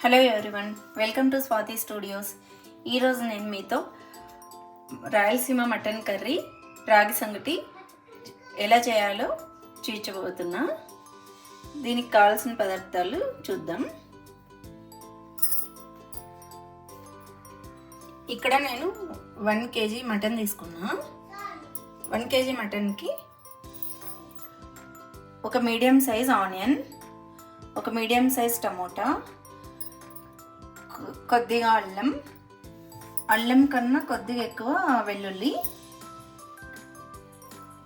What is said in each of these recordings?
Hello everyone welcome to Swathi studios ఈరోజు నేను మీతో రాయలసీమ మటన్ కర్రీ రాగి సంగటి ఎలా చేయాలో చూచబోతున్నా దీనికి కావాల్సిన పదార్థాలు చూద్దాం. ఇక్కడ నేను వన్ కేజీ మటన్ తీసుకున్నా. వన్ కేజీ మటన్కి ఒక మీడియం సైజ్ ఆనియన్ ఒక మీడియం సైజ్ టమోటా కొద్దిగా అల్లం. అల్లం కన్నా కొద్దిగా ఎక్కువ వెల్లుల్లి.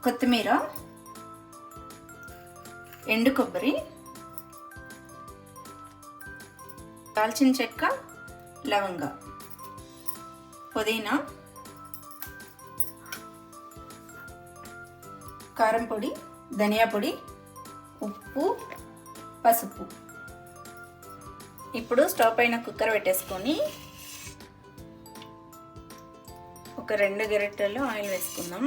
కొత్తిమీర. ఎండు కొబ్బరి. దాల్చిన చెక్క లవంగ. పుదీనా. కారం పొడి ధనియా పొడి ఉప్పు పసుపు. ఇప్పుడు స్టవ్ పైన కుక్కర్ పెట్టేసుకొని ఒక రెండు గరిటెలు ఆయిల్ వేసుకుందాం.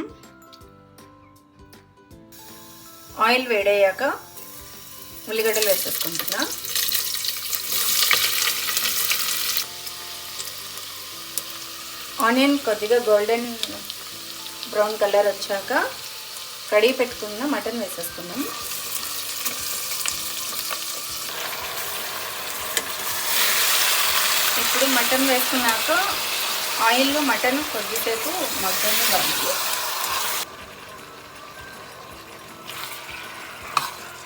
ఆయిల్ వేడయ్యాక ఉల్లిగడ్డలు వేసేసుకుంటున్నా. ఆనియన్ కొద్దిగా గోల్డెన్ బ్రౌన్ కలర్ వచ్చాక కడిగి పెట్టుకున్న మటన్ వేసేసుకుందాం. ఇప్పుడు మటన్ వేసుకున్నాక ఆయిల్లో మటన్ కొద్దిసేపు మగ్గని కలిపి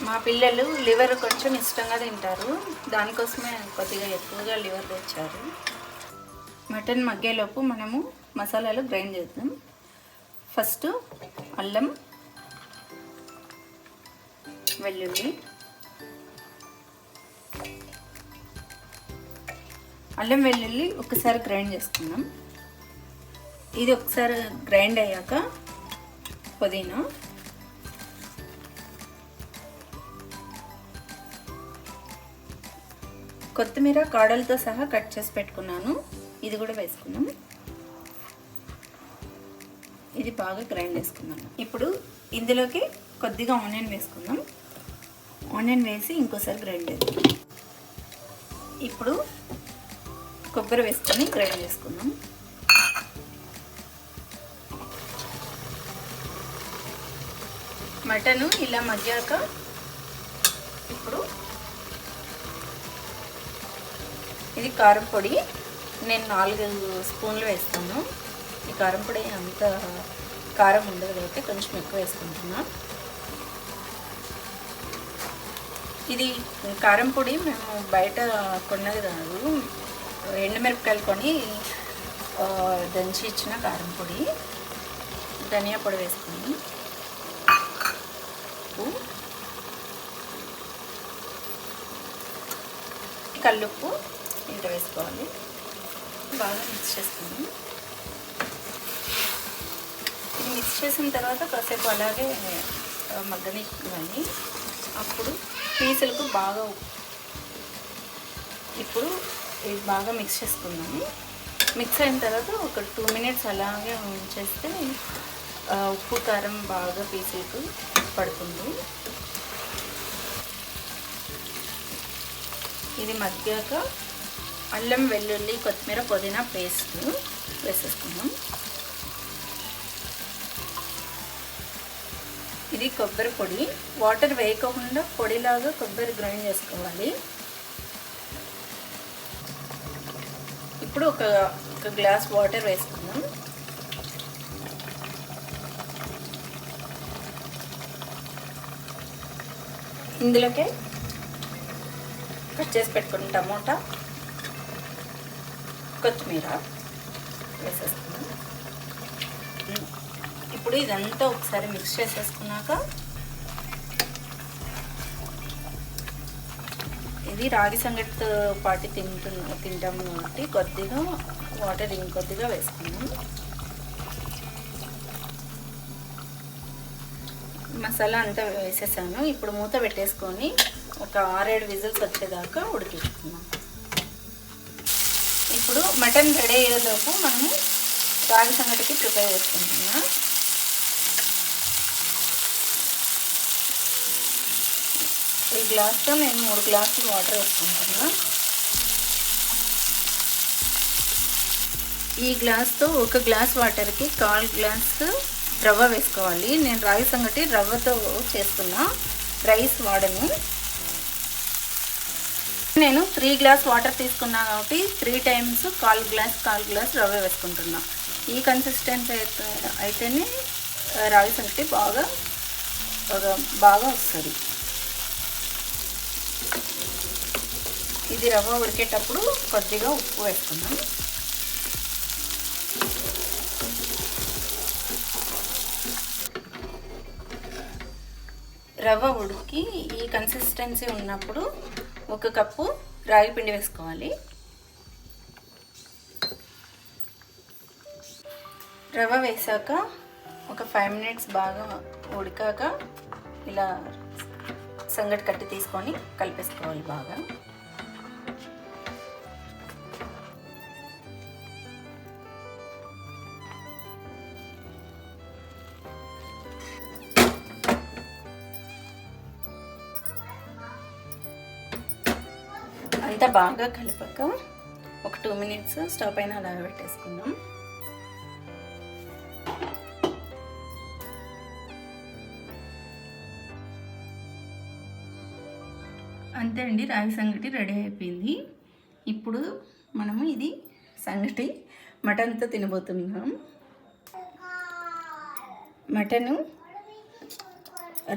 మా పిల్లలు లివర్ కొంచెం ఇష్టంగా తింటారు. దానికోసమే కొద్దిగా ఎక్కువగా లివర్ తెచ్చారు. మటన్ మగ్గేలోపు మనము మసాలాలు గ్రైండ్ చేద్దాం. ఫస్ట్ అల్లం వెల్లుల్లి అల్లం వెల్లుల్లి ఒకసారి గ్రైండ్ చేసుకుందాం. ఇది ఒకసారి గ్రైండ్ అయ్యాక పుదీనా. కొత్తిమీర కాడలతో సహా కట్ చేసి పెట్టుకున్నాను. ఇది కూడా వేసుకున్నాం ఇది బాగా గ్రైండ్ చేసుకున్నాను ఇప్పుడు ఇందులోకి కొద్దిగా ఆనియన్ వేసుకుందాం. ఆనియన్ వేసి ఇంకోసారి గ్రైండ్ చేసుకుందాం ఇప్పుడు కొబ్బరి వేసుకొని గ్రైండ్ చేసుకుందాం. మటను ఇలా మగ్గాక ఇప్పుడు ఇది కారం పొడి. నేను నాలుగు స్పూన్లు వేస్తాను. ఈ కారం పొడి అంత కారం ఉండదు కాబట్టి కొంచెం ఎక్కువ వేసుకుంటున్నా. ఇది కారం పొడి మేము బయట కొన్నది కాదు. ఎండుమిరపకాయలు కొని దంచి ఇచ్చిన కారం పొడి ధనియా పొడి వేసుకుని ఉప్పు కల్లుప్పు ఇంత వేసుకోవాలి. బాగా మిక్స్ చేసుకుని. ఇది మిక్స్ చేసిన తర్వాత కాసేపు అలాగే ఆ, మగ్గనివ్వాలి. అప్పుడు పీసులకు బాగా ఇప్పుడు ఇది బాగా మిక్స్ చేసుకుందాము మిక్స్ అయిన తర్వాత ఒక టూ మినిట్స్ అలాగే ఉంచేస్తే ఉప్పు కారం బాగా పీసులకు పడుతుంది. ఇది మగ్గాక అల్లం వెల్లుల్లి కొత్తిమీర పుదీనా పేస్ట్ వేసేసుకున్నాం ఇది కొబ్బరి పొడి. వాటర్ వేయకుండా పొడిలాగా కొబ్బరి గ్రైండ్ చేసుకోవాలి. ఇప్పుడు ఒక ఒక గ్లాస్ వాటర్ వేసుకుందాం. ఇందులోకే కట్ చేసి పెట్టుకున్న టమోటా కొత్తిమీర వేసేసుకున్నాం ఇప్పుడు ఇదంతా ఒకసారి మిక్స్ చేసేసుకున్నాక ఇది రాగి సంగటితో పాటు తింటు తింటాం కాబట్టి కొద్దిగా వాటర్ ఇంకొద్దిగా వేసుకున్నాం మసాలా అంతా వేసేసాను. ఇప్పుడు మూత పెట్టేసుకొని ఒక ఆరేడు విజిల్స్ వచ్చేదాకా ఉడికించుకున్నాం ఇప్పుడు మటన్ రెడీ అయ్యేలోపు మనము రాగి సంగటికి ప్రిపేర్ చేసుకుంటున్నాం. గ్లాస్తో నేను మూడు గ్లాసులు వాటర్ వేసుకుంటున్నా. ఈ గ్లాస్తో ఒక గ్లాస్ వాటర్కి కాల్ గ్లాస్ రవ్వ వేసుకోవాలి. నేను రాగి సంగటి రవ్వతో చేస్తున్నా. రైస్ వాడని. నేను త్రీ గ్లాస్ వాటర్ తీసుకున్నా కాబట్టి త్రీ టైమ్స్ కాల్ గ్లాస్ కాల్ గ్లాస్ రవ్వ వేసుకుంటున్నా. ఈ కన్సిస్టెన్సీ అయితే అయితేనే రాగి సంగటి బాగా బాగా వస్తుంది. ఇది రవ్వ ఉడికేటప్పుడు కొద్దిగా ఉప్పు వేసుకుందాం. రవ్వ ఉడికి ఈ కన్సిస్టెన్సీ ఉన్నప్పుడు ఒక కప్పు రాగి పిండి వేసుకోవాలి. రవ్వ వేసాక ఒక ఫైవ్ మినిట్స్ బాగా ఉడికాక ఇలా సంగటి కట్టి తీసుకొని కలిపేసుకోవాలి బాగా. అంతా బాగా కలిపాక ఒక టూ మినిట్స్ స్టవ్ పైన అలా పెట్టేసుకుందాం. అంతే అండి రాగి సంగటి రెడీ అయిపోయింది. ఇప్పుడు మనము ఇది సంగటి మటన్తో తినబోతున్నాం. మటను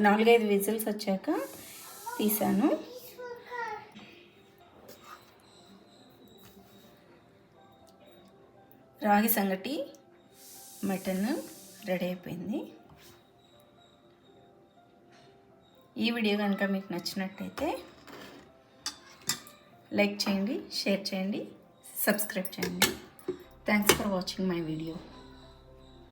నాలుగైదు విజిల్స్ వచ్చాక తీసాను. రాగి సంగటి మటన్ రెడీ అయిపోయింది. ఈ వీడియో కనుక మీకు నచ్చినట్టయితే లైక్ చేయండి షేర్ చేయండి సబ్స్క్రైబ్ చేయండి. Thanks for watching my video